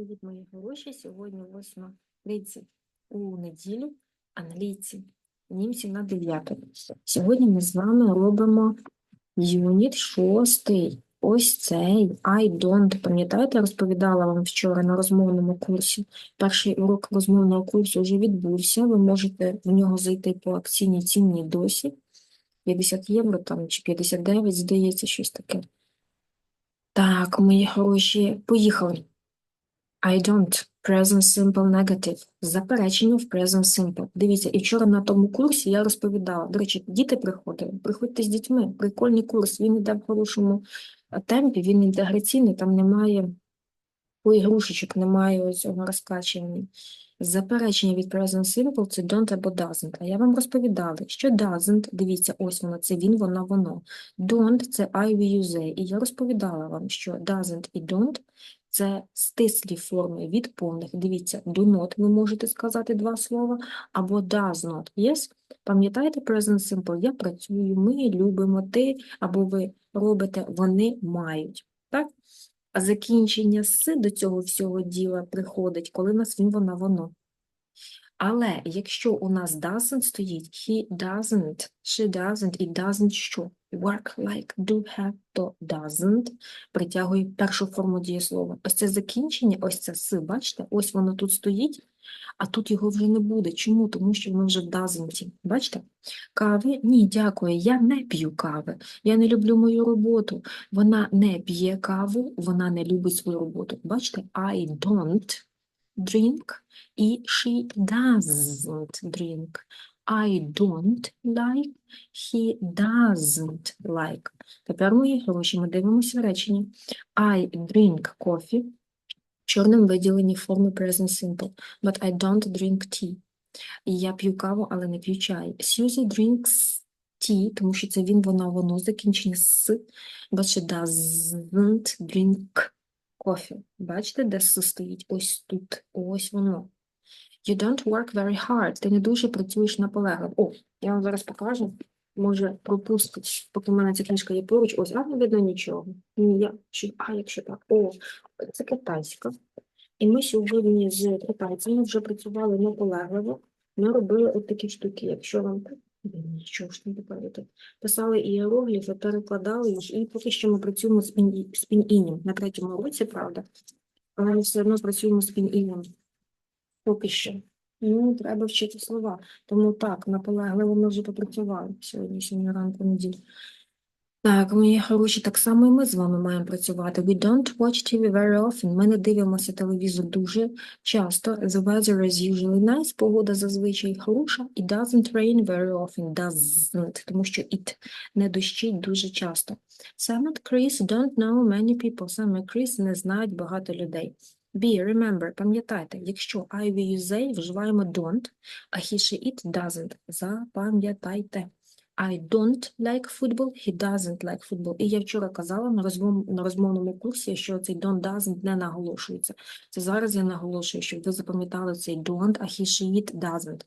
Привіт, мої хороші. Сьогодні 8.30 у неділю, англійці, німці на 9. Сьогодні ми з вами робимо юніт 6. Ось цей I don't. Пам'ятаєте, я розповідала вам вчора на розмовному курсі. Перший урок розмовного курсу вже відбувся. Ви можете в нього зайти по акційній ціні досі. 50 євро там чи 59, здається, щось таке. Так, мої хороші, поїхали. I don't. Present simple negative. Заперечення в present simple. Дивіться, і вчора на тому курсі я розповідала. До речі, діти приходили. Приходьте з дітьми. Прикольний курс. Він іде в хорошому е, темпі, він інтеграційний, там немає поігрушечок, немає цього розкачування. Заперечення від present simple – це don't або doesn't. А я вам розповідала, що doesn't, дивіться, ось воно, це він, вона, воно. Don't – це I, we, you, they. І я розповідала вам, що doesn't і don't – це стислі форми від повних. Дивіться, do not ви можете сказати два слова, або does not. Yes? Пам'ятаєте present simple? Я працюю, ми любимо, ти, або ви робите, вони мають. Так? А закінчення «с» до цього всього діла приходить, коли у нас він, вона, воно. Але якщо у нас doesn't стоїть, he doesn't, she doesn't, і doesn't що? Work like, do, have, то doesn't притягує першу форму дієслова. Ось це закінчення, ось це «с», бачите? Ось воно тут стоїть, а тут його вже не буде. Чому? Тому що воно вже в doesn't. Бачите? Кави? Ні, дякую, я не п'ю кави. Я не люблю мою роботу. Вона не п'є каву, вона не любить свою роботу. Бачите? I don't drink і she doesn't drink. I don't like, he doesn't like. Тепер, мої гроші, ми дивимося речення. I drink coffee в чорному виділенні форми present simple, but I don't drink tea. Я п'ю каву, але не п'ю чай. Susie drinks tea, тому що це він, вона, воно, закінчення з, but she doesn't drink coffee. Бачите, де с стоїть? Ось тут, ось воно. You don't work very hard. Ти не дуже працюєш наполегливо. О, я вам зараз покажу. Може, пропустить, поки в мене ця книжка є поруч. Ось, а не видно нічого. Ні, я, чи, а якщо так. О, це китайська. І ми сьогодні з китайцями вже працювали наполегливо. Ми робили от такі штуки. Якщо вам Блін, ж не поправити. Писали іерогліфи, перекладали їх, і поки що ми працюємо з пін- з. На третьому році, правда, але ми все одно працюємо з пін-інем. Поки що. Ну, треба вчити слова. Тому так, наполегливо ми вже попрацювали сьогодні, сьогодні ранку неділі. Так, мої хороші, так само і ми з вами маємо працювати. We don't watch TV very often. Ми не дивимося телевізор дуже часто. The weather is usually nice. Погода зазвичай хороша. It doesn't rain very often. Doesn't, тому що it не дощить дуже часто. And Chris don't know many people. І Chris не знають багато людей. Be, remember, пам'ятайте, якщо I, we, you, they вживаємо don't, а he, she, it doesn't. Запам'ятайте. I don't like football, he doesn't like football. І я вчора казала на, розмов, на розмовному курсі, що цей don't doesn't не наголошується. Це зараз я наголошую, щоб ви запам'ятали цей don't, а he, she, it doesn't.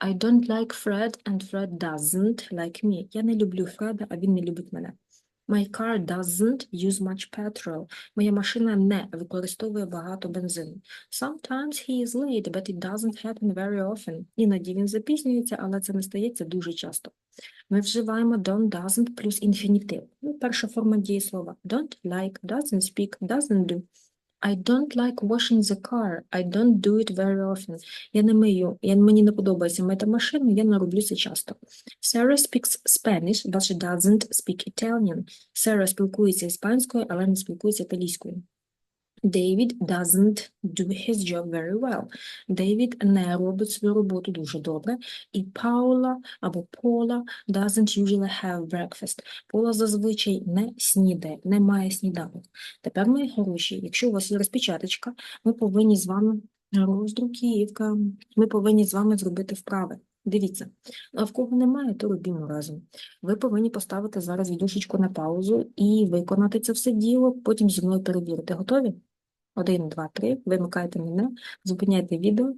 I don't like Fred and Fred doesn't like me. Я не люблю Фреда, а він не любить мене. My car doesn't use much petrol. Моя машина не використовує багато бензину. Sometimes he is late, but it doesn't happen very often. Іноді він запізнюється, але це не стається дуже часто. Ми вживаємо don't, doesn't плюс інфінітив. Ну, перша форма дієслова. Don't like, doesn't speak, doesn't do. I don't like washing the car. I don't do it very often. Я не мию, я, мені не подобається мити машину, я не роблю це часто. Sarah speaks Spanish, but she doesn't speak Italian. Сара спілкується іспанською, але не спілкується італійською. David doesn't do his job very well. Девід не робить свою роботу дуже добре. І Паула або Пола doesn't usually have breakfast. Пола зазвичай не снідає, не має сніданок. Тепер, мої хороші, якщо у вас є розпечаточка, ми повинні з вами роздруківка, ми повинні з вами зробити вправи. Дивіться, а в кого немає, то робімо разом. Ви повинні поставити зараз відюшечку на паузу і виконати це все діло, потім зі мною перевірити. Готові? Один, два, три. Вимикайте мене, зупиняйте відео.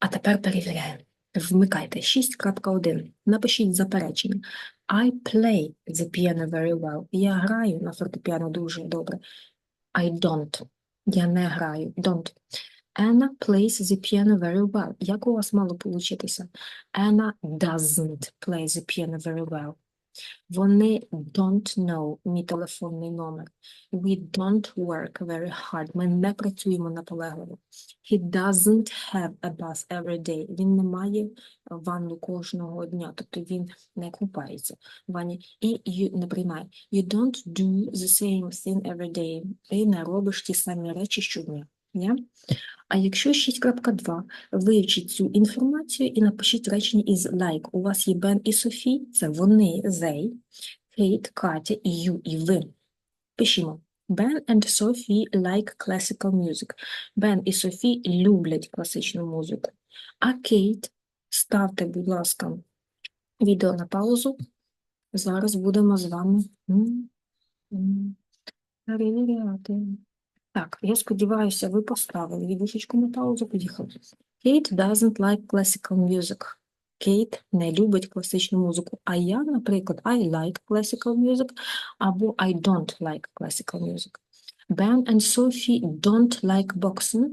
А тепер перевіряємо. Вмикайте 6.1. Напишіть заперечення. I play the piano very well. Я граю на фортепіано дуже добре. I don't. Я не граю. Don't. Anna plays the piano very well. Як у вас мало получитися? Anna doesn't play the piano very well. Вони don't know мій телефонний номер. We don't work very hard. Ми не працюємо наполегливо. He doesn't have a bath every day. Він не має ванну кожного дня, тобто він не купається в ванні. І не приймає. You don't do the same thing every day. Ти не робиш ті самі речі щодня. Yeah? А якщо 6.2, вивчіть цю інформацію і напишіть речення із like. У вас є Бен і Софі, це вони, they, Кейт, Катя, і you, і ви. Пишімо. Ben and Sophie like classical music. Бен і Софі люблять класичну музику. А Кейт, ставте, будь ласка, відео на паузу. Зараз будемо з вами перевіряти. Так, я сподіваюся, ви поставили відушечку на паузу, поїхали. Kate doesn't like classical music. Кейт не любить класичну музику. А я, наприклад, I like classical music або I don't like classical music. Ben and Sophie don't like boxing.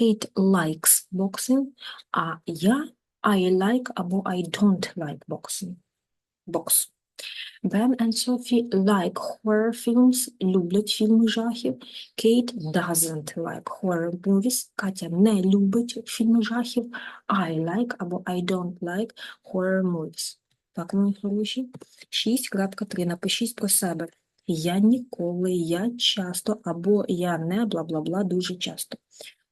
Kate likes boxing. А я I like або I don't like boxing. Box. Ben and Sophie like horror films, люблять фільми жахів. Kate doesn't like horror movies. Катя не любить фільми жахів. I like або I don't like horror movies. Так, мої хороші. 6.3. Напишіть про себе. Я ніколи, я часто, або я не, бла-бла-бла, дуже часто.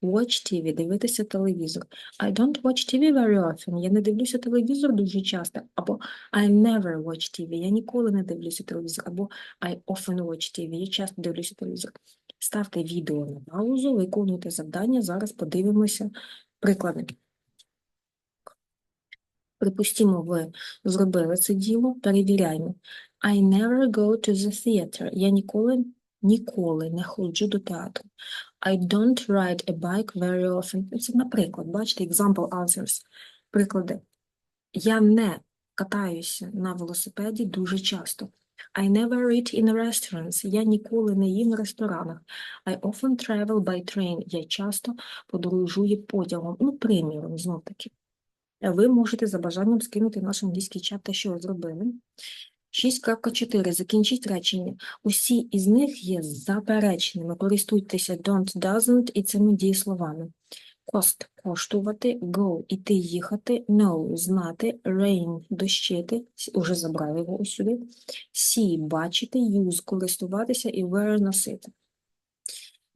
Watch TV, дивитися телевізор. I don't watch TV very often. Я не дивлюся телевізор дуже часто. Або I never watch TV. Я ніколи не дивлюся телевізор. Або I often watch TV. Я часто дивлюся телевізор. Ставте відео на паузу, виконуйте завдання. Зараз подивимося приклади. Припустімо, ви зробили це діло, перевіряємо. I never go to the theater. Я ніколи, ніколи не ходжу до театру. I don't ride a bike very often. Це, наприклад, бачите, example answers. Приклади. Я не катаюся на велосипеді дуже часто. I never eat in restaurants. Я ніколи не їм в ресторанах. I often travel by train. Я часто подорожую потягом. Ну, приміром, знов таки. Ви можете за бажанням скинути наш англійський чат те, що ви зробили. 6.4. Закінчіть речення. Усі із них є запереченими. Користуйтеся don't, doesn't і цими дієсловами. Cost – коштувати, go – іти, їхати, know – знати, rain – дощити, уже забрали його ось сюди, see – бачити, use – користуватися і wear – носити.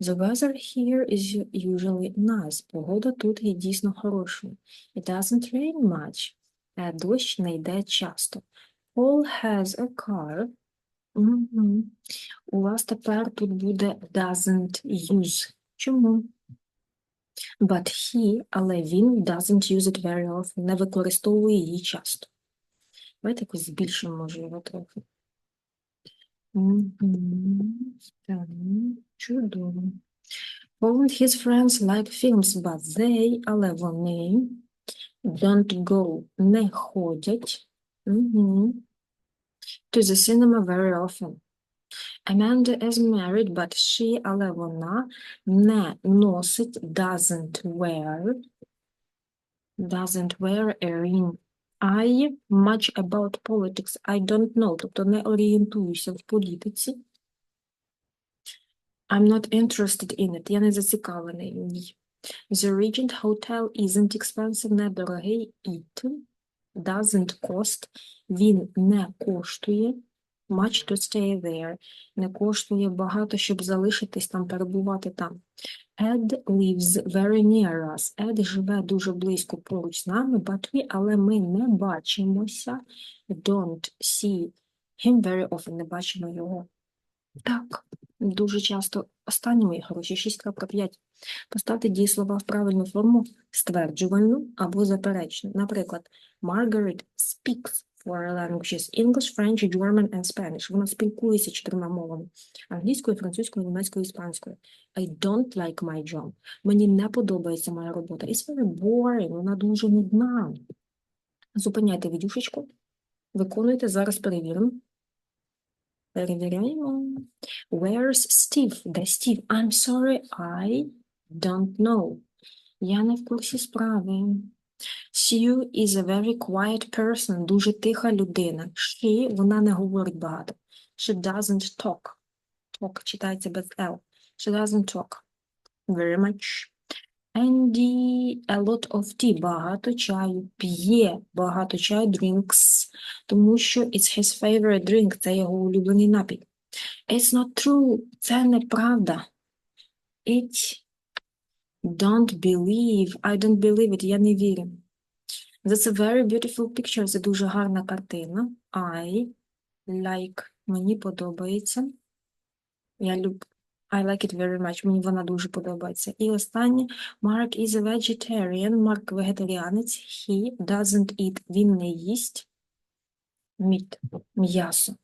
The weather here is usually nice. Погода тут є дійсно хорошою. It doesn't rain much. Дощ не йде часто. Paul has a car. Мгм. У вас тепер тут буде doesn't use. Чому? But he, але він doesn't use it very often, не використовує її часто. Давайте якось збільшимо, може, його трохи. Мгм. Так, чудово. Paul and his friends like films, but they, але вони don't go, не ходять мгм, to the cinema very often. Amanda is married, but she, але вона не носить, doesn't wear, doesn't wear a ring. I much about politics, I don't know, тобто не орієнтуюся в політиці. I'm not interested in it, я не зацікавлений в ній. The Regent Hotel isn't expensive, недорогий. It doesn't cost, він не коштує. Much to stay there, не коштує багато, щоб залишитись там, перебувати там. Ed lives very near us. Ed живе дуже близько поруч з нами, but we, але ми не бачимося. Don't see him very often, не бачимо його. Так, дуже часто. Останні мої хороші, 6.5. Поставте дієслова в правильну форму стверджувальну або заперечну. Наприклад, Margaret speaks four languages – English, French, German and Spanish. Вона спілкується чотирма мовами – англійською, французькою, німецькою, іспанською. I don't like my job. Мені не подобається моя робота. It's very boring. Вона дуже нудна. Зупиняйте відюшечку. Виконуйте. Зараз перевіримо. Перевіряємо. Where's Steve? Де Стів? I'm sorry, I don't know. Я не в курсі справи. Sue is a very quiet person. Дуже тиха людина. She, вона не говорить багато. She doesn't talk. Talk читається без L. She doesn't talk very much. Andy a lot of tea. Багато чаю. П'є багато чаю. Drinks. Тому що it's his favorite drink. Це його улюблений напій. It's not true. Це неправда. It don't believe. I don't believe it. Я не вірю. That's a very beautiful picture. Це дуже гарна картина. I like. Мені подобається. Я люб... I like it very much. Мені вона дуже подобається. І останнє. Mark is a vegetarian. Марк вегетаріанець. He doesn't eat. Він не їсть meat. М'ясо.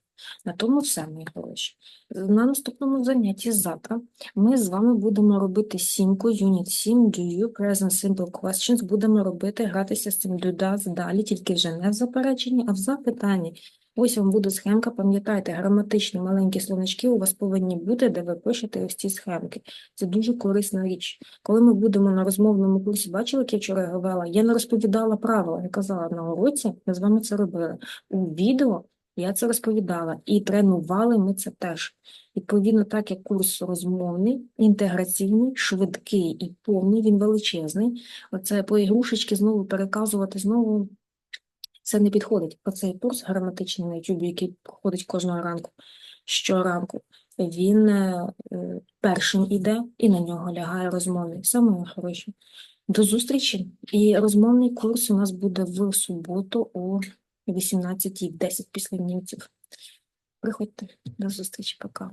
На тому все, мої хороші. На наступному занятті завтра ми з вами будемо робити сімку, Unit 7, do you, present simple questions. Будемо робити, гратися з цим do, does далі, тільки вже не в запереченні, а в запитанні. Ось вам буде схемка, пам'ятайте, граматичні маленькі словнички у вас повинні бути, де ви пишете ось ці схемки. Це дуже корисна річ. Коли ми будемо на розмовному курсі, бачили, як я вчора говорила, я не розповідала правила, я казала на уроці, ми з вами це робили. У відео я це розповідала, і тренували ми це теж. Відповідно, так як курс розмовний, інтеграційний, швидкий і повний, він величезний. Оце по ігрушечки знову переказувати знову це не підходить. Оцей курс граматичний на YouTube, який проходить кожного ранку, щоранку, він е, е, першим іде і на нього лягає розмовний. Саме хороше. До зустрічі. І розмовний курс у нас буде в суботу о 18.10 після німців. Приходьте. До зустрічі. Пока.